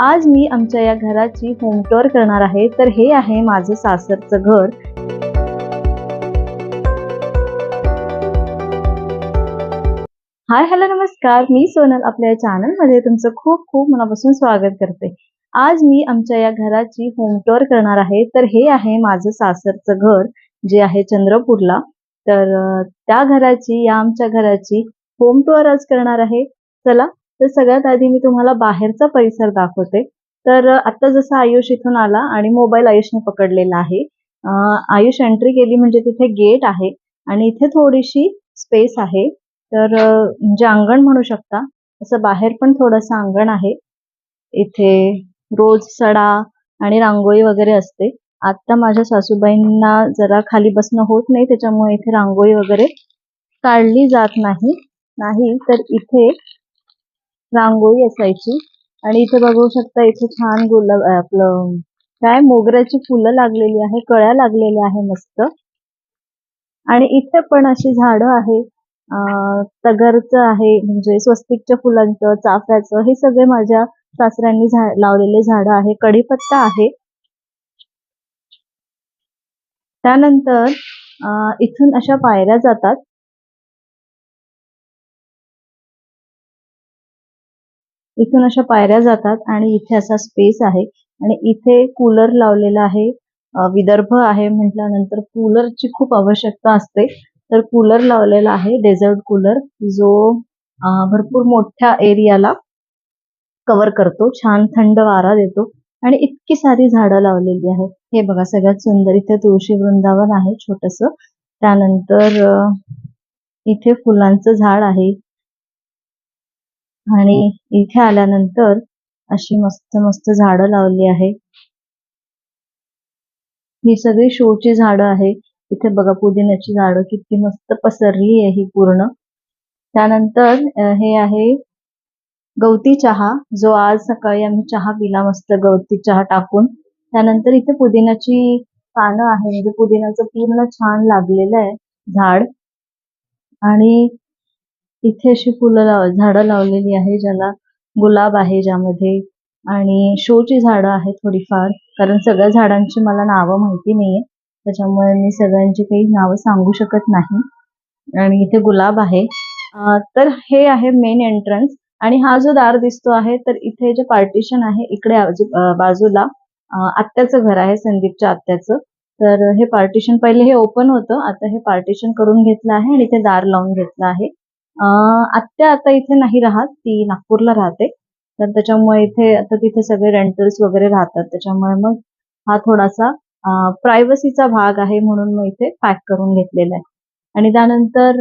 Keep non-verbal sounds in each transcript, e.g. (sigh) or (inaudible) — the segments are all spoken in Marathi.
आज मी आमच्या या घराची होम टूर करणार आहे. तर हे आहे माझं सासरचं घर. हाय हॅलो नमस्कार. मी सोनल आपल्या चॅनलमध्ये तुमचं खूप खूप मनापासून स्वागत करते. आज मी आमच्या या घराची होम टूर करणार आहे. तर हे आहे माझं सासरचं घर जे आहे चंद्रपूरला. तर त्या घराची या आमच्या घराची होम टूर आज करणार आहे. चला तर सगळ्यात आधी मी तुम्हाला बाहेरचा परिसर दाखवते. तर आता जसं आयुष इथून आला आणि मोबाईल आयुषने पकडलेला आहे. आयुष एंट्री केली म्हणजे तिथे गेट आहे आणि इथे थोडीशी स्पेस आहे. तर म्हणजे अंगण म्हणू शकता. असं बाहेर पण थोडंसं अंगण आहे. इथे रोज सडा आणि रांगोळी वगैरे असते. आता माझ्या सासूबाईंना जरा खाली बसणं होत नाही त्याच्यामुळे इथे रांगोळी वगैरे काढली जात नाही. नाही तर इथे रांगोळी असायची. आणि इथे बघू शकता इथे छान गुलाब आपलं काय मोगऱ्याची फुलं लागलेली आहे कळ्या लागलेल्या आहे मस्त. आणि इथे पण अशी झाडं आहे. तगरचं आहे म्हणजे स्वस्तिकच्या फुलांचं चाफ्याचं हे सगळे माझ्या सासऱ्यांनी झाड लावलेले झाडं आहे. कढीपत्ता आहे. त्यानंतर इथून अशा पायऱ्या जातात. इथून अशा पायऱ्या जातात आणि इथे असा स्पेस आहे. आणि इथे कूलर लावलेला आहे. विदर्भ आहे म्हटल्यानंतर कूलरची खूप आवश्यकता असते. तर कूलर लावलेला आहे डेझर्ट कूलर जो भरपूर मोठ्या एरियाला कव्हर करतो. छान थंड वारा देतो. आणि इतकी सारी झाडं लावलेली आहेत. हे बघा सगळ्यात सुंदर. इथे तुळशी वृंदावन आहे छोटस. त्यानंतर इथे फुलांचं झाड आहे. आणि इथे आल्यानंतर अशी मस्त मस्त झाडं लावली आहे. ही सगळी शोची झाडं आहे. इथे बघा पुदिन्याची झाडं किती मस्त पसरली आहे ही पूर्ण. त्यानंतर हे आहे गवती चहा जो आज सकाळी आम्ही चहा पिला मस्त गवती चहा टाकून. त्यानंतर इथे पुदिन्याची पानं आहे. म्हणजे पुदिन्याचं पूर्ण छान लागलेलं आहे झाड. आणि इथे अशी फुलं लाव झाडं लावलेली आहे ज्याला गुलाब आहे ज्यामध्ये. आणि शोची झाडं आहेत थोडीफार. कारण सगळ्या झाडांची मला नावं माहिती नाहीये. त्याच्यामुळे मी सगळ्यांची काही नावं सांगू शकत नाही. आणि इथे गुलाब आहे. तर हे आहे मेन एंट्रन्स आणि हा जो दार दिसतो आहे तर इथे जे पार्टिशन आहे इकडे आजू- बाजूला अं, आत्याचं घर आहे संदीपच्या आत्याचं. तर हे पार्टिशन पहिले हे ओपन होतं. आता हे पार्टिशन करून घेतलं आहे आणि इथे दार लावून घेतलं आहे. आत्या आता इथे नाही राहत ती नागपूरला राहते. तर त्याच्यामुळे इथे आता तिथे सगळे रेंटल्स वगैरे राहतात. त्याच्यामुळे मग हा थोडासा प्रायव्हसीचा भाग आहे म्हणून मग इथे पॅक करून घेतलेला आहे. आणि त्यानंतर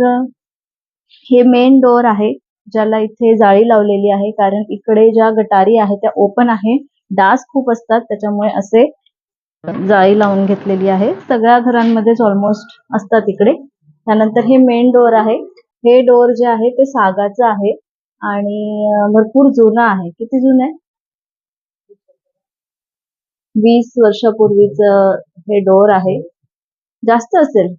हे मेन डोअर आहे ज्याला इथे जाळी लावलेली आहे. कारण इकडे ज्या गटारी आहे त्या ओपन आहे. डास खूप असतात त्याच्यामुळे असे जाळी लावून घेतलेली आहे. सगळ्या घरांमध्येच ऑलमोस्ट असतात इकडे. त्यानंतर हे मेन डोअर आहे. हे डोअर जे आहे ते सागाचं आहे आणि भरपूर जुनं आहे. किती जुनं आहे? वीस वर्षापूर्वीच हे डोअर आहे. जास्त असेल?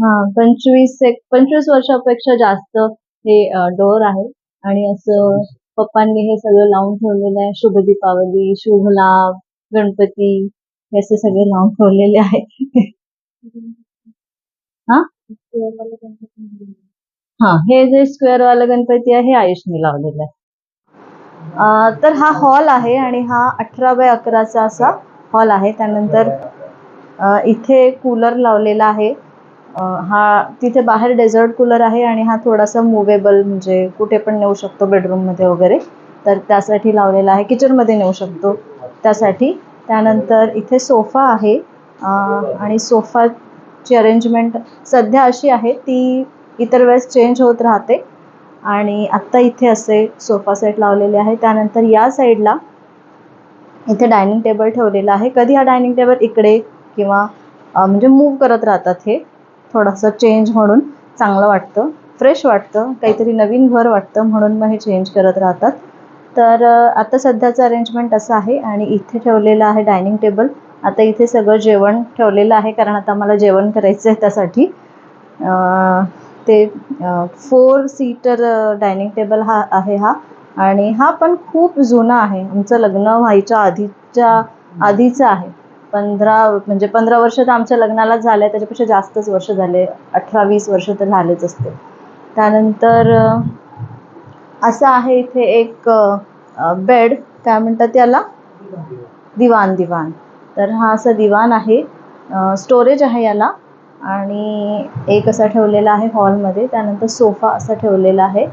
हा पंचवीस पंचवीस वर्षापेक्षा जास्त हे डोअर आहे. आणि असं पप्पांनी हे सगळं लावून ठेवलेलं आहे. शुभ दीपावली शुभ लाभ गणपती हे असे सगळे लावून ठेवलेले आहे. (laughs) हा? हा हे जे स्क्वेअर वाला गणपती आहे हे आयुषने लावलेलं आहे. तर हा हॉल आहे आणि हा अठरा बाय अकराचा असा हॉल आहे. त्यानंतर इथे कूलर लावलेला आहे. हा तिथे बाहेर डेझर्ट कूलर आहे आणि हा थोडासा मुवेबल म्हणजे कुठे पण नेऊ शकतो बेडरूममध्ये वगैरे. तर त्यासाठी लावलेला आहे. किचनमध्ये नेऊ शकतो त्यासाठी. त्यानंतर इथे सोफा आहे. आणि सोफाची अरेंजमेंट सध्या अशी आहे ती इतर वेळेस चेंज होत राहते. आणि आत्ता इथे असे सोफा सेट लावलेले आहे. त्यानंतर या साईडला इथे डायनिंग टेबल ठेवलेला आहे. कधी हा डायनिंग टेबल इकडे किंवा म्हणजे मूव्ह करत राहतात हे थोडंसं चेंज म्हणून चांगलं वाटतं. फ्रेश वाटतं. काहीतरी नवीन घर वाटतं म्हणून मग हे चेंज करत राहतात. तर आता सध्याचं अरेंजमेंट असं आहे आणि इथे ठेवलेलं आहे डायनिंग टेबल आता इथे सगळं जेवण ठेवलेलं आहे कारण आता मला जेवण करायचं आहे त्यासाठी ते फोर सीटर डायनिंग टेबल हा आहे हा. आणि हा पण खूप जुना आहे. आमचं लग्न व्हायच्या आधीच्या आधीचा आहे. पंधरा म्हणजे पंधरा वर्ष तर आमच्या लग्नाला झाले त्याच्यापेक्षा जास्तच वर्ष झाले. अठरा वीस वर्ष तर झालेच असते. त्यानंतर असं आहे इथे एक बेड काय म्हणतात त्याला? दिवाण दिवाण. तर हा असं दिवाण आहे. स्टोरेज आहे याला. आणि एक असा ठेवलेला आहे हॉलमध्ये त्यानंतर सोफा असा ठेवलेला आहे.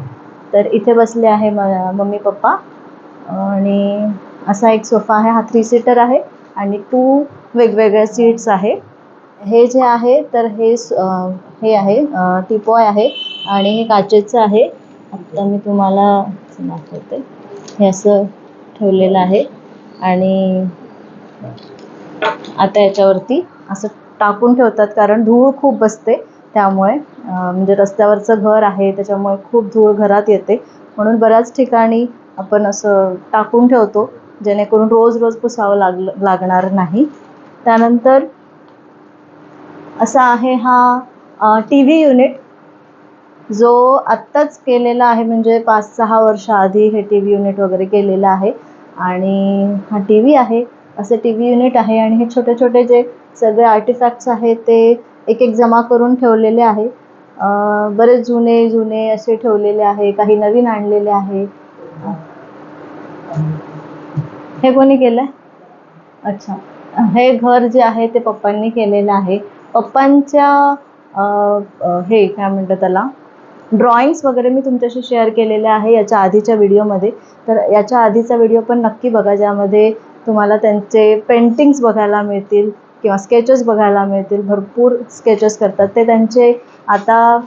तर इथे बसले आहे म मम्मी पप्पा. आणि असा एक सोफा आहे हा थ्री सीटर आहे आणि टू वेगवेगळ्या सीट्स आहे. हे जे आहे तर हे हे आहे टिपॉय आहे आणि हे काचेचं आहे. आता मी तुम्हाला दाखवते. हे असं ठेवलेलं आहे आणि आता याच्यावरती असं टाकून ठेवतात कारण धूळ खूप बसते. त्यामुळे म्हणजे रस्त्यावरचं घर आहे त्याच्यामुळे खूप धूळ घरात येते. म्हणून बऱ्याच ठिकाणी आपण असं टाकून ठेवतो जेणेकरून रोज रोज पुसावं लागलं लागणार नाही. त्यानंतर असा आहे हा टी व्ही युनिट. जो आत्ताच केलेला आहे म्हणजे पाच सहा वर्ष आधी हे टी व्ही युनिट वगैरे केलेलं आहे. आणि हा टी व्ही आहे असं टी व्ही युनिट आहे. आणि हे छोटे छोटे जे सगळे आर्टिफॅक्ट्स आहेत ते एक एक जमा करून ठेवलेले आहे बरेच जुने जुने असे ठेवलेले आहे काही नवीन आणलेले आहे हे कोणी केलं अच्छा. हे घर जे आहे ते पप्पांनी केलेलं आहे. पप्पांच्या हे काय म्हणतात त्याला? ड्रॉइंग्स वगैरे मी तुमच्याशी शेअर केलेले आहे याच्या आधीच्या व्हिडिओमध्ये तर याच्या आधीचा व्हिडिओ पण नक्की बघा ज्यामध्ये तुम्हाला त्यांचे पेंटिंग्स बघायला मिळतील. किंवा स्केचेस बघायला मिळतील भरपूर स्केचेस करतात. ते त्यांचे आता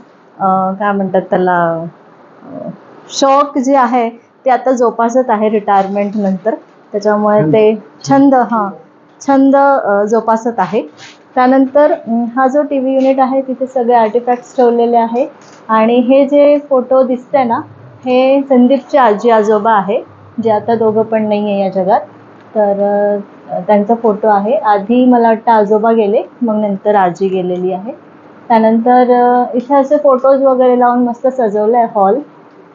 काय म्हणतात त्याला शौक जे आहे ते आता जोपासत आहे रिटायरमेंट नंतर. त्याच्यामुळे ते छंद हां छंद जोपासत आहे. त्यानंतर हा जो टी व्ही युनिट आहे तिथे सगळे आर्टिफॅक्ट्स ठेवलेले आहे. आणि हे जे फोटो दिसतंय ना हे संदीपचे आजी आजोबा आहे. जे आता दोघं पण नाही आहे या जगात. तर त्यांचा फोटो आहे. आधी मला वाटतं आजोबा गेले मग नंतर आजी गेलेली आहे. त्यानंतर इथे असे फोटोज वगैरे लावून मस्त सजवलं आहे हॉल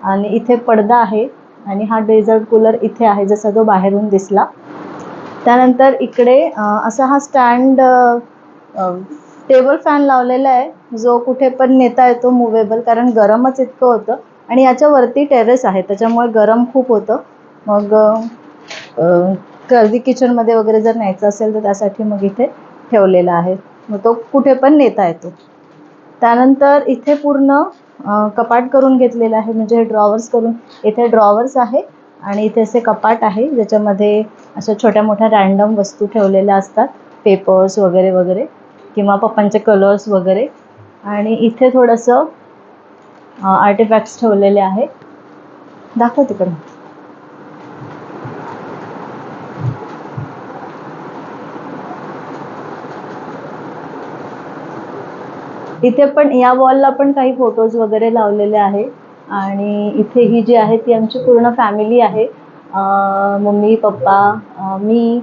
आणि इथे पडदा आहे आणि हा डेझर्ट कूलर इथे आहे जसा तो बाहेरून दिसला. त्यानंतर इकडे असा हा स्टँड टेबल फॅन लावलेला आहे. जो कुठे पण नेता येतो मुवेबल कारण गरमच इतकं होतं. आणि याच्यावरती टेरेस आहे त्याच्यामुळे गरम खूप होतं. मग गर्दी किचनमध्ये वगैरे जर न्यायचं असेल तर त्यासाठी मग इथे ठेवलेला आहे. मग तो कुठे पण नेता येतो त्यानंतर इथे पूर्ण कपाट करून घेतलेलं आहे. म्हणजे ड्रॉवर्स करून इथे ड्रॉवर्स आहे आणि इथे असे कपाट आहे ज्याच्यामध्ये अशा छोट्या मोठ्या रॅन्डम वस्तू ठेवलेल्या असतात. पेपर्स वगैरे वगैरे किंवा पप्पांचे कलर्स वगैरे. आणि इथे थोडंसं आर्टिफॅक्ट्स ठेवलेले आहे. दाखव तिकडे इथे पण या वॉलला पण काही फोटोज वगैरे लावलेले आहे. आणि इथे ही जी आहे ती आमची पूर्ण फॅमिली आहे. मम्मी पप्पा मी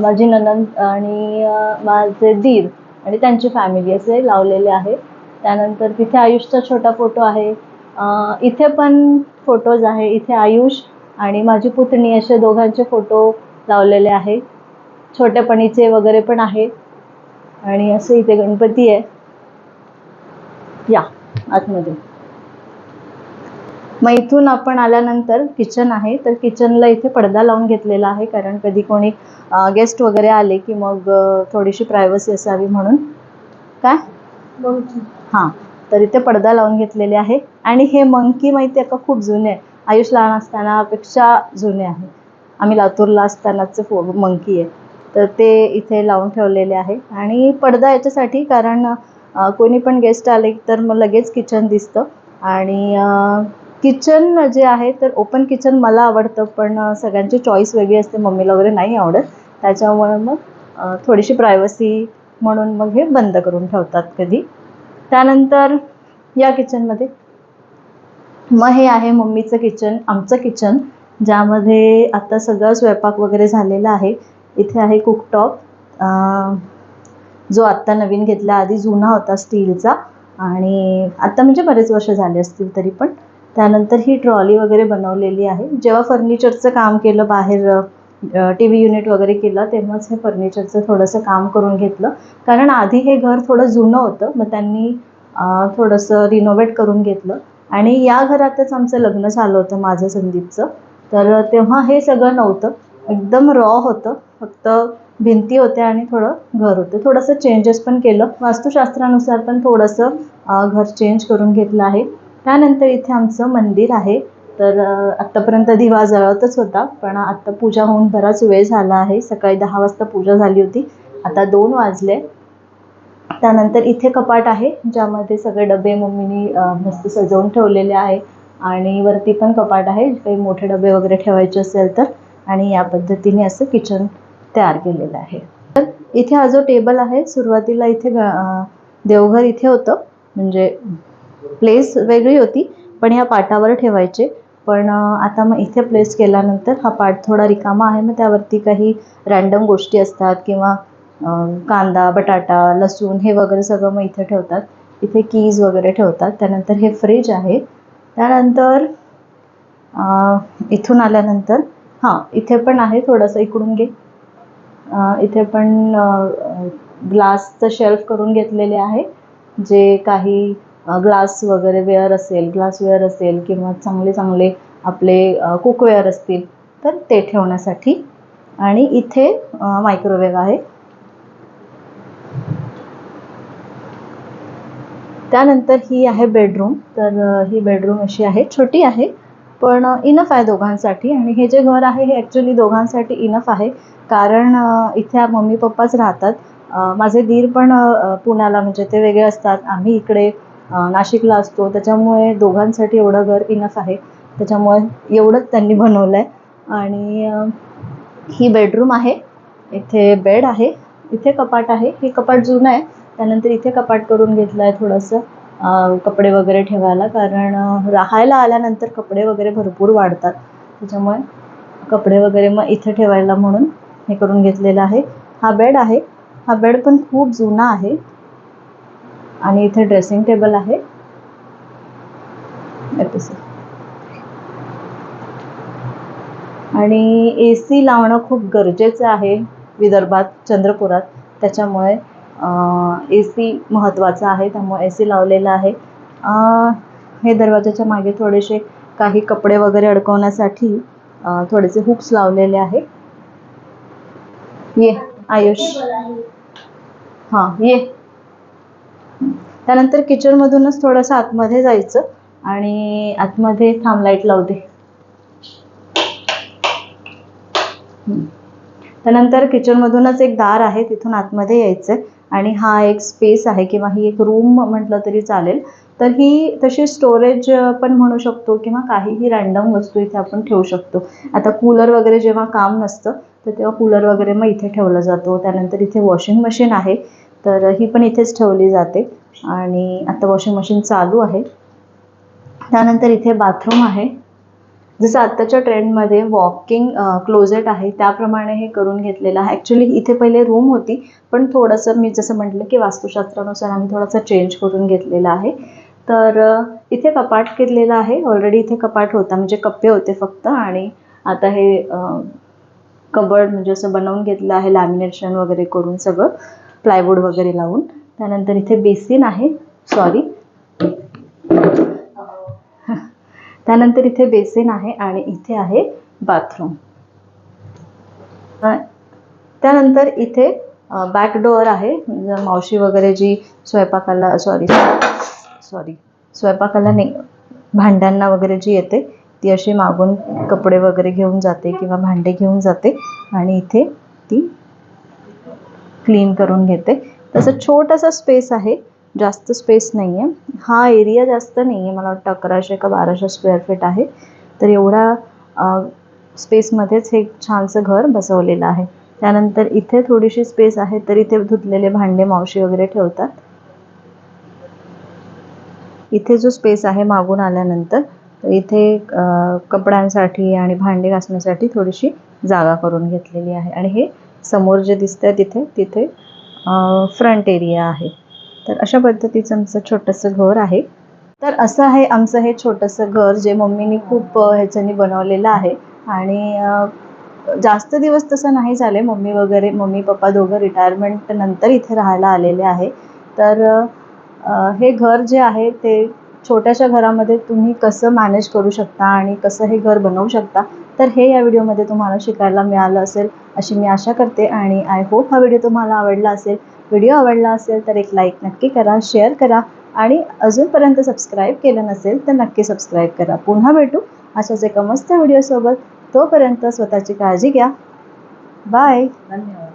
माझी ननंद आणि माझे दीर आणि त्यांची फॅमिली असे लावलेले आहे. त्यानंतर तिथे आयुषचा छोटा फोटो आहे. इथे पण फोटोज आहे. इथे आयुष आणि माझी पुतणी असे दोघांचे फोटो लावलेले आहे. छोट्यापणीचे वगैरे पण आहे. आणि असं इथे गणपती आहे. या आतमध्ये. मग इथून आपण आल्यानंतर किचन आहे तर किचनला इथे पडदा लावून घेतलेला आहे कारण कधी कोणी गेस्ट वगैरे आले की मग थोडीशी प्रायव्हसी असावी म्हणून. काय? हां तर इथे पडदा लावून घेतलेले आहे. आणि हे मंकी माहिती आहे का? खूप जुने. आहे आयुष लहान असतानापेक्षा जुने आहे. आम्ही लातूरला असतानाचे फो मंकी आहे. तर ते इथे लावून ठेवलेले आहे. आणि पडदा याच्यासाठी कारण कोणी पण गेस्ट आले तर मग लगेच किचन दिसतं. आणि किचन जे आहे तर ओपन किचन मला आवडतं पण सगळ्यांची चॉईस वेगळी असते. मम्मीला वगैरे नाही आवडत. त्याच्यामुळे मग थोडीशी प्रायव्हसी म्हणून मग हे बंद करून ठेवतात कधी. त्यानंतर या किचनमध्ये मग हे आहे मम्मीचं किचन आमचं किचन ज्यामध्ये आता सगळं स्वयंपाक वगैरे झालेला आहे. इथे आहे कुकटॉप जो आत्ता नवीन घेतला आधी जुना होता स्टीलचा. आणि आत्ता म्हणजे बरेच वर्ष झाले असतील तरी पण. त्यानंतर ही ट्रॉली वगैरे बनवलेली आहे. जेव्हा फर्निचरचं काम केलं बाहेर टी व्ही युनिट वगैरे केलं तेव्हाच हे फर्निचरचं थोडंसं काम करून घेतलं. कारण आधी हे घर थोडं जुनं होतं. मग त्यांनी थोडंसं रिनोव्हेट करून घेतलं. आणि या घरातच आमचं लग्न झालं होतं माझं संदीपचं. तर तेव्हा हे सगळं नव्हतं. एकदम रॉ होतं. फक्त भिंती होत्या आणि थोडं घर होतं. थोडंसं चेंजेस पण केलं. वास्तुशास्त्रानुसार पण थोडंसं घर चेंज करून घेतलं आहे. त्यानंतर इथे आमचं मंदिर आहे. तर आत्तापर्यंत दिवा जळतच होता पण आत्ता पूजा होऊन बराच वेळ झाला आहे. सकाळी दहा वाजता पूजा झाली होती. आता दोन वाजले. त्यानंतर इथे कपाट आहे ज्यामध्ये सगळे डबे मम्मीनी मस्त सजवून ठेवलेले आहे. आणि वरती पण कपाट आहे. काही मोठे डबे वगैरे ठेवायचे असेल तर. आणि या पद्धतीने असं किचन तयार केलेलं आहे. तर इथे हा जो टेबल आहे सुरुवातीला इथे देवघर इथे होतं. म्हणजे प्लेस वेगळी होती पण ह्या पाटावर ठेवायचे. पण आता मग इथे प्लेस केल्यानंतर हा पाट थोडा रिकामा आहे. मग त्यावरती काही रॅन्डम गोष्टी असतात किंवा कांदा बटाटा लसूण हे वगैरे सगळं मग इथे ठेवतात. इथे कीज वगैरे ठेवतात. त्यानंतर हे फ्रीज आहे. त्यानंतर इथून आल्यानंतर हां इथे पण आहे. थोडंसं इकडून घे. इथे पण ग्लासचं शेल्फ करून घेतलेले आहे. जे काही ग्लास वगैरे वेअर असेल ग्लासवेअर असेल किंवा चांगले चांगले आपले कुकवेअर असतील तर ते ठेवण्यासाठी. आणि इथे मायक्रोवेव्ह आहे. त्यानंतर ही आहे बेडरूम. तर ही बेडरूम अशी आहे छोटी आहे. पण इनफ आहे दोघांसाठी. आणि हे जे घर आहे हे ॲक्च्युली दोघांसाठी इनफ आहे. कारण इथे मम्मी पप्पाच राहतात. माझे दीर पण पुण्याला म्हणजे ते वेगळे असतात. आम्ही इकडे नाशिकला असतो. त्याच्यामुळे दोघांसाठी एवढं घर इनफ आहे. त्याच्यामुळे एवढंच त्यांनी बनवलं आहे आणि ही बेडरूम आहे. इथे बेड आहे. इथे कपाट आहे. हे कपाट जुनं आहे. त्यानंतर इथे कपाट करून घेतलं आहे थोडंसं. कपडे वगैरे ठेवायला कारण राहायला आल्यानंतर कपडे वगैरे भरपूर वाढतात. त्याच्यामुळे कपडे वगैरे मग इथे ठेवायला म्हणून हे करून घेतलेलं आहे. हा बेड आहे. हा बेड पण खूप जुना आहे. आणि इथे ड्रेसिंग टेबल आहे. आणि ए सी लावणं खूप गरजेचं आहे विदर्भात चंद्रपुरात. त्याच्यामुळे ए सी महत्त्वाचं आहे त्यामुळे ए सी लावलेलं आहे. हे दरवाजाच्या मागे थोडेसे काही कपडे वगैरे अडकवण्यासाठी थोडेसे हुक्स लावलेले आहे. ये आयुष. हां ये. त्यानंतर किचनमधूनच थोडंसं आतमध्ये जायचं आणि आतमध्ये थांब लाइट लावते हम्म. त्यानंतर किचनमधूनच एक दार आहे तिथून आतमध्ये यायचं आणि हा एक स्पेस आहे किंवा ही एक रूम म्हटलं तरी चालेल. तर ही तशी स्टोरेज पण म्हणू शकतो किंवा काहीही रँडम वस्तू इथे आपण ठेवू शकतो. आता कूलर वगैरे जेव्हा काम नसतं तर तेव्हा कूलर वगैरे मग इथे ठेवला जातो. त्यानंतर इथे वॉशिंग मशीन आहे तर ही पण इथेच ठेवली जाते. आणि आता वॉशिंग मशीन चालू आहे. त्यानंतर इथे बाथरूम आहे. जसं आत्ताच्या ट्रेंडमध्ये वॉकिंग क्लोजेट आहे त्याप्रमाणे हे करून घेतलेलं आहे. ॲक्च्युली इथे पहिले रूम होती पण थोडंसं मी जसं म्हटलं की वास्तुशास्त्रानुसार आम्ही थोडासा चेंज करून घेतलेला आहे. तर इथे कपाट केलेलं आहे. ऑलरेडी इथे कपाट होता म्हणजे कप्पे होते फक्त आणि आता हे कबर्ड म्हणजे असं बनवून घेतलं आहे लॅमिनेशन वगैरे करून सगळं प्लायवूड वगैरे लावून. त्यानंतर इथे बेसिन आहे. सॉरी त्यानंतर इथे बेसिन आहे आणि इथे आहे बाथरूम. त्यानंतर इथे बॅक डोअर आहे. मावशी वगैरे जी स्वयंपाकाला सॉरी सॉरी स्वयंपाकाला नाही भांड्यांना वगैरे जी येते ती अशी मागून कपडे वगैरे घेऊन जाते किंवा भांडे घेऊन जाते आणि इथे ती क्लीन करून घेते. तसं छोटासा स्पेस आहे. जास्त स्पेस नाही आहे हा एरिया जास्त नाही आहे मला वाटतं अकराशे का बाराशे स्क्वेअर फीट आहे. तर एवढा स्पेसमध्येच हे छानसं घर बसवलेलं आहे. त्यानंतर इथे थोडीशी स्पेस आहे तर इथे धुतलेले भांडे मावशी वगैरे ठेवतात. इथे जो स्पेस आहे मागून आल्यानंतर इथे कपड्यांसाठी आणि भांडे घासण्यासाठी थोडीशी जागा करून घेतलेली आहे. आणि हे समोर जे दिसतंय तिथे तिथे फ्रंट एरिया आहे. तर अशा पद्धतीचं आमचं छोटंसं घर आहे. तर असं आहे आमचं हे छोटंसं घर जे मम्मीनी खूप ह्याच्यानी बनवलेलं आहे. आणि जास्त दिवस तसं नाही झाले मम्मी वगैरे मम्मी पप्पा दोघं रिटायरमेंट नंतर इथे राहायला आलेले आहे. तर हे घर जे आहे ते छोट्याशा घरामध्ये तुम्ही कसं मॅनेज करू शकता आणि कसं हे घर बनवू शकता तर हे या व्हिडिओमध्ये तुम्हाला शिकायला मिळालं असेल अशी मी आशा करते. आणि आय होप हा व्हिडिओ तुम्हाला आवडला असेल. व्हिडिओ आवडला असेल तर एक लाईक नक्की करा शेअर करा आणि अजूनपर्यंत सबस्क्राईब केलं नसेल तर नक्की सबस्क्राईब करा. पुन्हा भेटू अशाच एका मस्त व्हिडिओसोबत तोपर्यंत स्वतःची काळजी घ्या. बाय धन्यवाद.